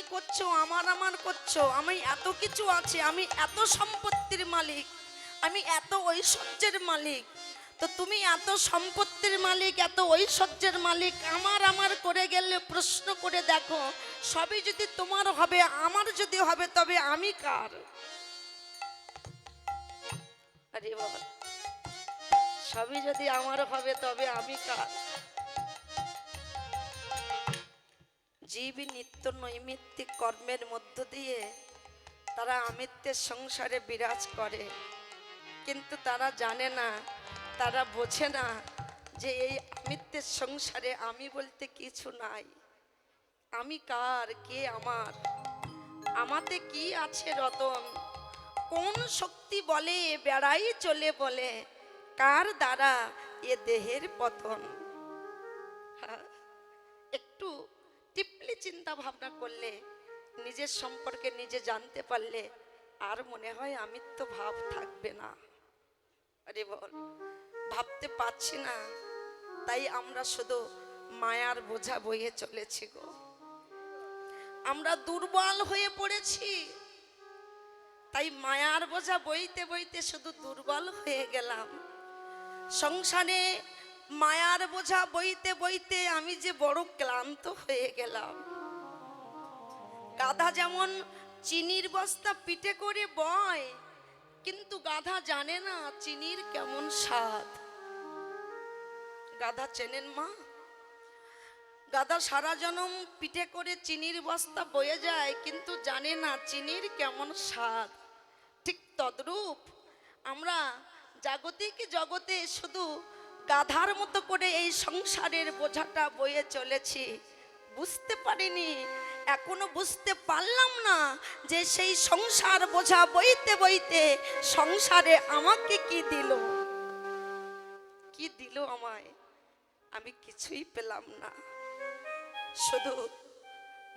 তুমি করছ? আমার আমার করছ? আমি এত কিছু আছে, আমি এত সম্পত্তির মালিক, আমি এত ঐশ্বর্যের মালিক। তো তুমি এত সম্পত্তির মালিক, এত ঐশ্বর্যের মালিক, আমার আমার করে গেলে প্রশ্ন করে দেখো, সবই যদি তোমার হবে, আমার যদি হবে, তবে আমি কার? আরে বাবা, সবই যদি আমার হবে, তবে আমি কার? জীব নিত্য নৈমিত্তিক কর্মের মধ্য দিয়ে তারা আমিত্বের সংসারে বিরাজ করে। কিন্তু তারা জানে না তারা বোঝে না যে এই আমিত্বের সংসারে আমি বলতে কিছু নাই। আমি কার? কে আমার? আমাতে কি আছে রতন? কোন শক্তি বলে বেড়াই চলে বলে? কার দ্বারা এ দেহের পতন? হ্যাঁ, চিন্তা ভাবনা করলে, নিজের সম্পর্কে নিজে জানতে পারলে, আর মনে হয় আমিত্ব ভাব থাকবে না। আরে বল, ভাবতে পারছি না, তাই আমরা শুধু মায়ার বোঝা বইয়ে চলেছি গো। আমরা দুর্বল হয়ে পড়েছি, তাই মায়ার বোঝা বইতে বইতে শুধু দুর্বল হয়ে গেলাম। সংসারে মায়ার বোঝা বইতে বইতে আমি যে বড় ক্লান্ত হয়ে গেলাম। গাধা যেমন চিনির বস্তা পিঠে করে বয়, কিন্তু গাধা জানে না চিনির কেমন স্বাদ। গাধা চেনেন মা? গাধা সারা জনম পিঠে করে চিনির বস্তা বয়ে যায়, কিন্তু জানে না চিনির কেমন স্বাদ। ঠিক তদ্রূপ আমরা জাগতিক জগতে শুধু গাধার মতো করে এই সংসারের বোঝাটা বয়ে চলেছি। বুঝতে পারিনি, এখনও বুঝতে পারলাম না যে সেই সংসার বোঝা বইতে বইতে সংসারে আমাকে কি দিল? কি দিল আমায়? আমি কিছুই পেলাম না। শুধু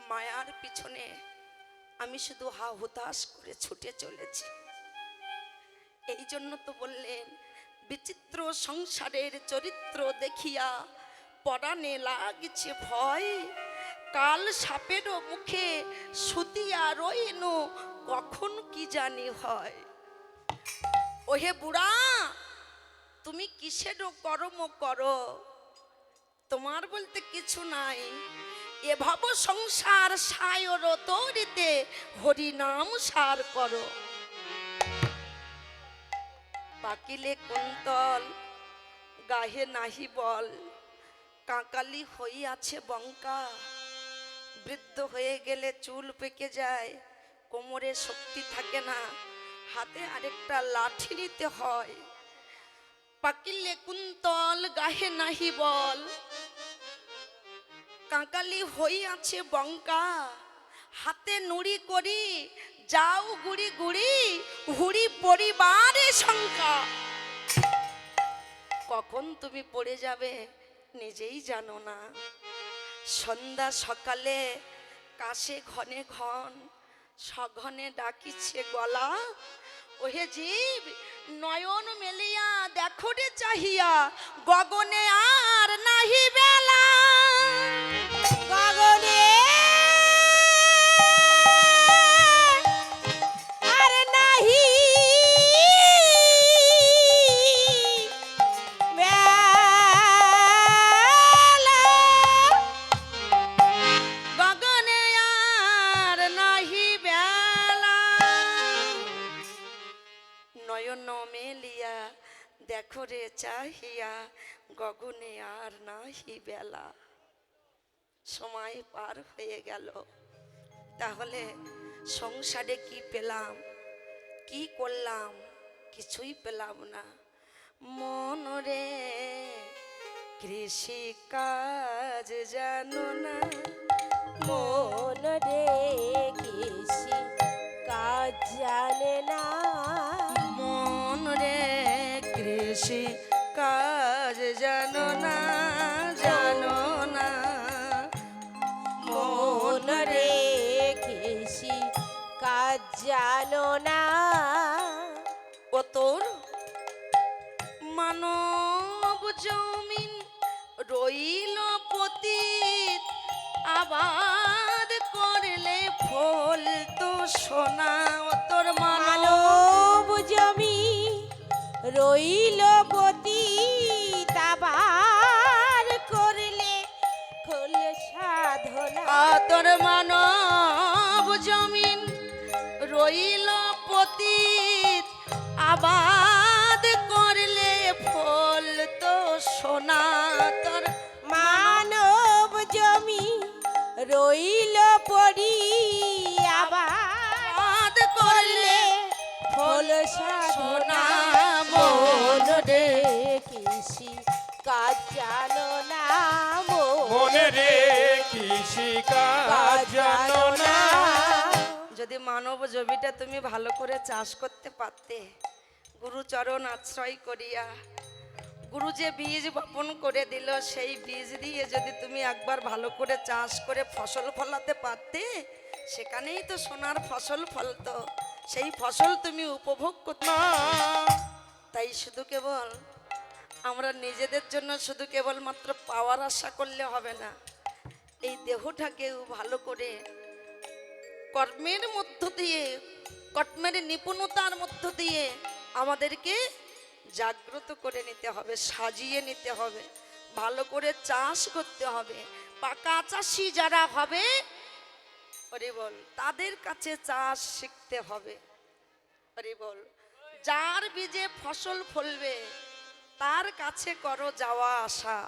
মায়ার পিছনে আমি শুধু হা হুতাশ করে ছুটে চলেছি। এই জন্য তো বললেন বিচিত্র সংসারের চরিত্র দেখিয়া পরাণে লাগছে ভয়। কাল সাপেরও মুখে সুতিয়া রইন, কখন কি জানি হয়। ওহে বুড়া, তুমি কিসেরও কর্ম করো? তোমার বলতে কিছু নাই। এভাব সংসার সায়র তরিতে হরিনাম সার করো। পাকিলে কুন্তল, গাহে নাহি বল। কাঁকালি হইয়াছে বঙ্কা, বৃদ্ধ হয়ে গেলে চুল পেকে যায়, কোমরে শক্তি থাকে না, হাতে আরেকটা লাঠি নিতে হয়। পাকিলে কুন্তল, গাহে নাহি বল। কাঁকালি হইয়াছে বঙ্কা, হাতে নুড়ি করি যাও গুড়ি গুড়ি, হুড়ি পরিবারে শঙ্কা। কখন তুমি পড়ে যাবে নিজেই জানো না। সন্ধ্যা সকালে কাশে ঘনে ঘন, সঘনে ডাকিছে গলা। ওহে জীব, নয়ন মেলিয়া দেখো রে চাহিয়া, গগনে আর নাহি বেলা। গগনে সময় পার হয়ে গেল। তাহলে সংসারে কি পেলাম? কি করলাম? কিছুই পেলাম না। মন রে কৃষি কাজ জানো না? মন রে কৃষি কাজ জানে না? মন রে কৃষি রে কৃষি জানো না। যদি মানব জমিটা তুমি ভালো করে চাষ করতে পারতে গুরুচরণ আশ্রয় করিয়া গুরু যে বীজ বপন করে দিল সেই বীজ দিয়ে যদি তুমি একবার ভালো করে চাষ করে ফসল ফলাতে পারতে সেখানেই তো সোনার ফসল ফলতো সেই ফসল তুমি উপভোগ করতে তাই শুধু কেবল আমরা নিজেদের জন্য শুধু কেবলমাত্র পাওয়ার আশা করলে হবে না, এই দেহটাকেও ভালো করে কর্মের মধ্য দিয়ে, কর্মের নিপুণতার মধ্য দিয়ে আমাদেরকে জাগ্রত করে নিতে হবে, সাজিয়ে নিতে হবে, ভালো করে চাষ করতে হবে। পাকা চাষি যারা হবে, ওরে বল, তাদের কাছে চাষ শিখতে হবে। আরে বল, যার বীজে ফসল ফলবে তার কাছে করো যাওয়া আসা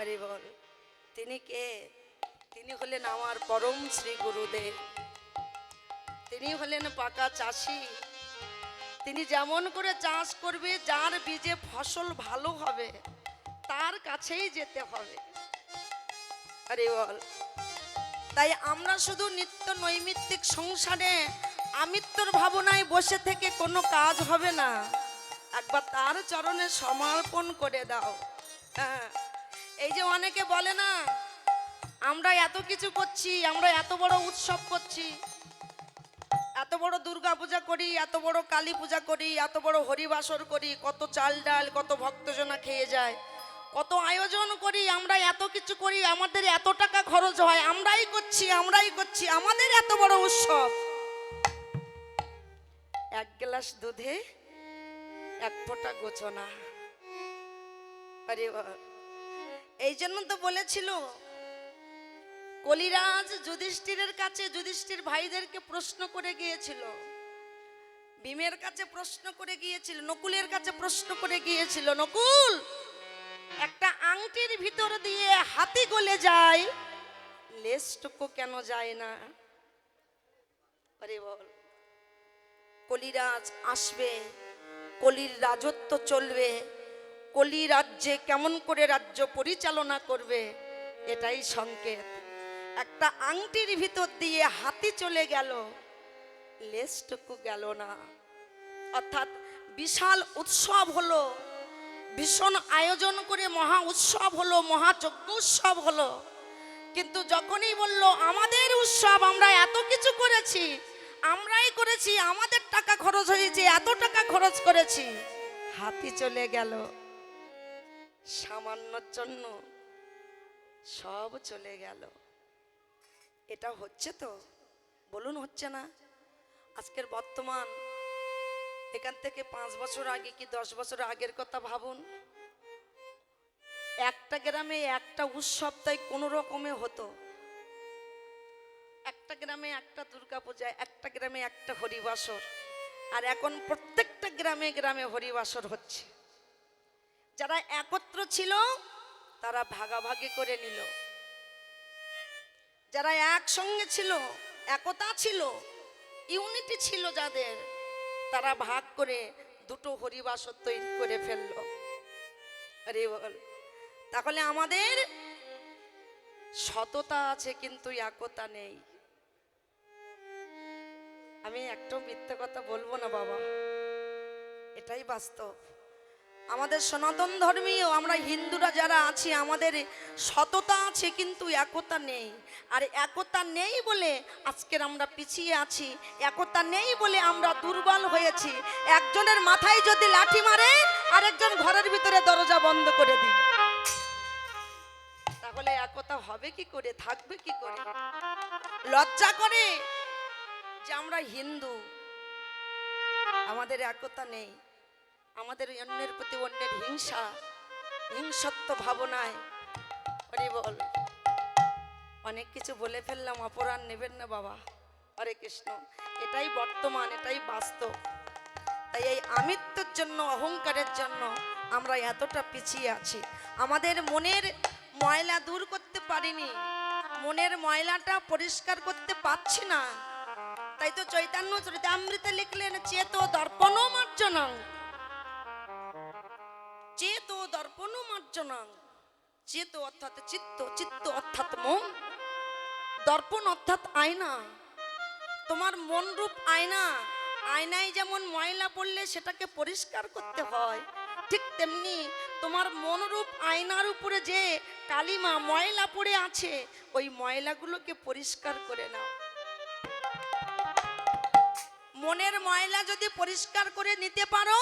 আরে বল, তিনি কে? তিনি হলেন আমার পরম শ্রী গুরুদেব। তিনি হলেন পাকা চাষি। তিনি যেমন করে চাষ করবে, যার বীজে ফসল ভালো হবে, তার কাছেই যেতে হবে। আরে বল, তাই আমরা শুধু নিত্য নৈমিত্তিক সংসারে আমিত্বর ভাবনায় বসে থেকে কোনো কাজ হবে না। একবার তার চরণে সমর্পণ করে দাও। হ্যাঁ। এই যে অনেকে বলে না, আমরা এত কিছু করছি, আমরা এত বড় উৎসব করছি, এত বড় দুর্গা পূজা করি, এত বড় কালী পূজা করি, এত বড় হরিবাসর করি, কত চাল ডাল, কত ভক্তজনা খেয়ে যায়, কত আয়োজন করি, আমরা এত কিছু করি, আমাদের এত টাকা খরচ হয়, আমরাই করছি আমরাই করছি, আমাদের এত বড় উৎসব। এক গ্লাস দুধে এক ফোঁটা গোছনা আরে। এই জন্য তো বলেছিল, কলিরাজ যুধিষ্ঠিরের কাছে যুধিষ্ঠির ভাইদেরকে প্রশ্ন করে গিয়েছিল। ভীমের কাছে প্রশ্ন করে গিয়েছিল, নকুলের কাছে প্রশ্ন করে গিয়েছিল, নকুল, একটা আংটির ভিতর দিয়ে হাতি গলে যায়, লেজটুকু কেন যায় না? আরে বল কলিরাজ আসবে। কলির রাজত্ব চলবে, কলি রাজ্যে কেমন করে রাজ্য পরিচালনা করবে, এটাই সংকেত। একটা আংটির ভিতর দিয়ে হাতি চলে গেল, লেজটুকু গেল না। অর্থাৎ বিশাল উৎসব হলো, ভীষণ আয়োজন করে মহা উৎসব হলো মহাযজ্ঞ উৎসব হলো। কিন্তু যখনই বলল, আমাদের উৎসব, আমরা এত কিছু করেছি আমরাই করেছি, আমাদের টাকা খরচ হয়েছে, এত টাকা খরচ করেছি। হাতি চলে গেল। সামান্যর জন্য সব চলে গেল। এটা হচ্ছে তো? বলুন হচ্ছে না? আজকের বর্তমান, এখান থেকে পাঁচ বছর আগে কি দশ বছর আগের কথা ভাবুন? একটা গ্রামে একটা উৎসব তাই কোনো রকমে হতো। একটা গ্রামে একটা দুর্গাপূজা একটা গ্রামে একটা হরিবাসর। আর এখন প্রত্যেকটা গ্রামে গ্রামে হরিবাসর হচ্ছে। যারা একত্র ছিল, তারা ভাগাভাগি করে নিল। যারা একসঙ্গে ছিল, একতা ছিল, ইউনিটি ছিল যাদের, তারা ভাগ করে দুটো হরিবাসর তৈরি করে ফেলল। আরে বল। তাহলে আমাদের সততা আছে, কিন্তু একতা নেই। আমি একটাও মিথ্যে কথা বলব না, বাবা। এটাই বাস্তব। আমাদের সনাতন ধর্মীয়, আমরা হিন্দুরা যারা আছি, আমাদের সততা আছে, কিন্তু একতা নেই। আর একতা নেই বলে আজকের আমরা পিছিয়ে আছি, একতা নেই বলে আমরা দুর্বল হয়েছি। একজনের মাথায় যদি লাঠি মারে আরেকজন ঘরের ভিতরে দরজা বন্ধ করে দিই তাহলে একতা হবে কি করে, থাকবে কি করে? লজ্জা করে? আমরা হিন্দু, আমাদের একতা নেই, আমাদের অন্যের প্রতি অন্যের হিংসা, হিংসত্ব ভাবনায়। বল। অনেক কিছু বলে ফেললাম, অপরাধ নেবেন না বাবা। হরে কৃষ্ণ। এটাই বর্তমান, এটাই বাস্তব। তাই এই আমিত্বর জন্য, অহংকারের জন্য আমরা এতটা পিছিয়ে আছি। আমাদের মনের ময়লা দূর করতে পারিনি। মনের ময়লাটা পরিষ্কার করতে পারছি না। তাই তো চৈতন্য চরিতামৃতে লিখলেন, চেত দর্পণ মার্জনং। চেত দর্পণ মার্জনং। চেত অর্থাৎ চিত্ত চিত্ত অর্থাৎ মন। দর্পণ অর্থাৎ আয়না। তোমার মন রূপ আয়না। আয়নায় যেমন ময়লা পড়লে সেটাকে পরিষ্কার করতে হয়, ঠিক তেমনি তোমার মনরূপ আয়নার উপরে যে কালিমা ময়লা পড়ে আছে, ওই ময়লাগুলোকে পরিষ্কার করে নাও। মনের ময়লা যদি পরিষ্কার করে নিতে পারো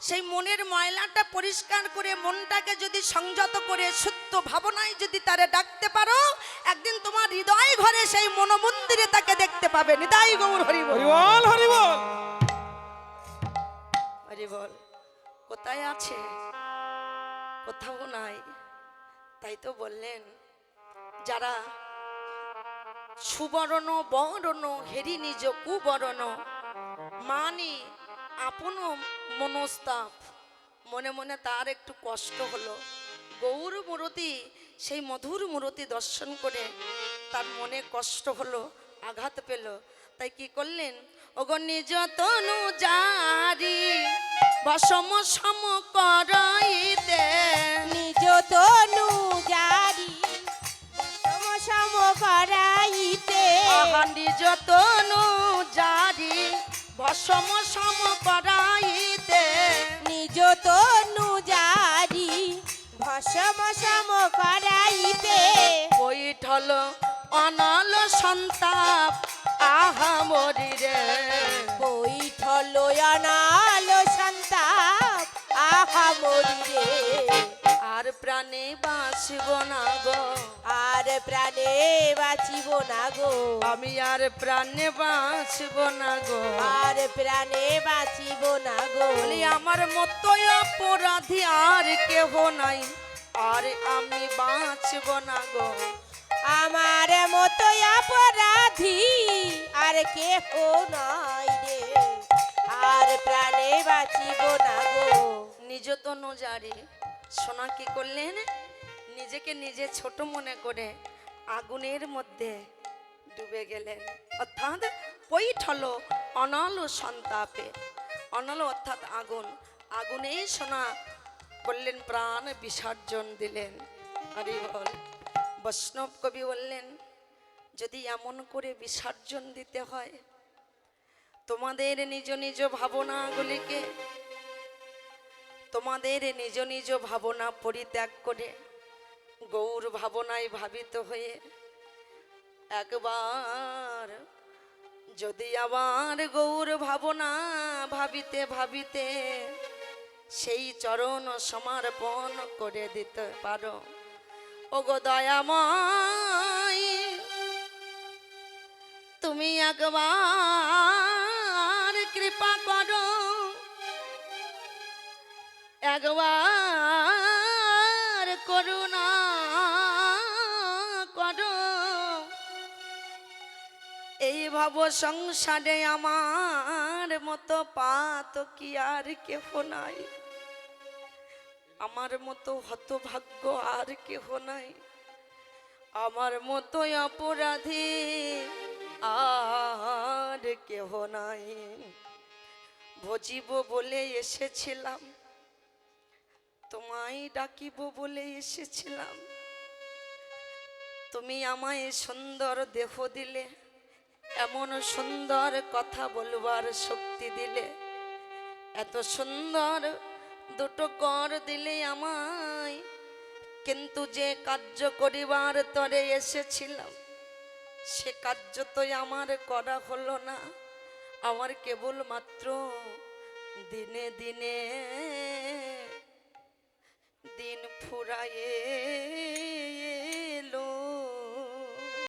সেই মনের ময়লাটা পরিষ্কার করে মনটাকে যদি সংযত করে শুদ্ধ ভাবনায় যদি তারে ডাকতে পারো একদিন তোমার হৃদয় ঘরে সেই মনোমন্দিরে তাকে দেখতে পাবে। নিতাই গৌর হরি বল। হরিবল হরিবল। হরি বল কোথায় আছে? কোথাও নাই। তাই তো বললেন যারা সুবর্ণ বরণ হেরি নিজ কুবরণ মানি আপন মনস্তাপ। মনে মনে তার একটু কষ্ট হলো। গৌর মূরতি সেই মধুর মূরতি দর্শন করে তার মনে কষ্ট হলো আঘাত পেল। তাই কি করলেন? ওগো নিজ তনু জারি বসম সম করাইতে। নিজ তনু জারি সম সম করাইতে। আহা নিজ তনু জারি। বসম সম করাইতে। নিজ তনু জারি ভসম সম করাইতে। বৈঠল অনল সন্তাপ আহা মরিরে বৈঠল অনাল সন্তাপ আহা মরিরে প্রাণে বাঁচব না গো। আর প্রাণে বাঁচিব না গো। আমি আর প্রাণে বাঁচব না গো। আর প্রাণে বাঁচিব না গো। বলি আমার মতো অপরাধী আর কেহ নাই। আর আমি বাঁচব না গো। আমার মতো অপরাধী আর কেহ নাই রে। আর প্রাণে বাঁচিব না গো। নিজ তো নজারে সোনা কি করলেন? নিজেকে নিজে ছোট মনে করে আগুনের মধ্যে ডুবে গেলেন। অর্থাৎ পৈঠল অনল সন্তাপে। অনল অর্থাৎ আগুন। আগুনেই সোনা বললেন, প্রাণ বিসর্জন দিলেন। হরি বল। বৈষ্ণব কবি বললেন, যদি এমন করে বিসর্জন দিতে হয়, তোমাদের নিজ নিজ ভাবনাগুলিকে তোমাদের নিজ নিজ ভাবনা পরিত্যাগ করে গৌর ভাবনায় ভাবিত হয়ে একবার যদি আবার গৌর ভাবনা ভাবিতে ভাবিতে সেই চরণ সমর্পণ করে দিতে পারো। ওগো দয়াময়, তুমি একবার একবার করুণা করো। এই ভাব সংসারে আমার মতো পাত কি আর কেহ নাই। আমার মতো হতভাগ্য আর কেহ নাই। আমার মতো অপরাধী আর কেহ নাই। ভজিব বলে এসেছিলাম। তোমায় ডাকিব বলে এসেছিলাম। তুমি আমায় সুন্দর দেহ দিলে, এমন সুন্দর কথা বলবার শক্তি দিলে। এত সুন্দর দুটো কর দিলে আমায়, কিন্তু যে কার্য করিবার তরে এসেছিলাম, সে কার্য তো আমার করা হলো না। আমার কেবল মাত্র দিনে দিনে দিন ফুরায়ে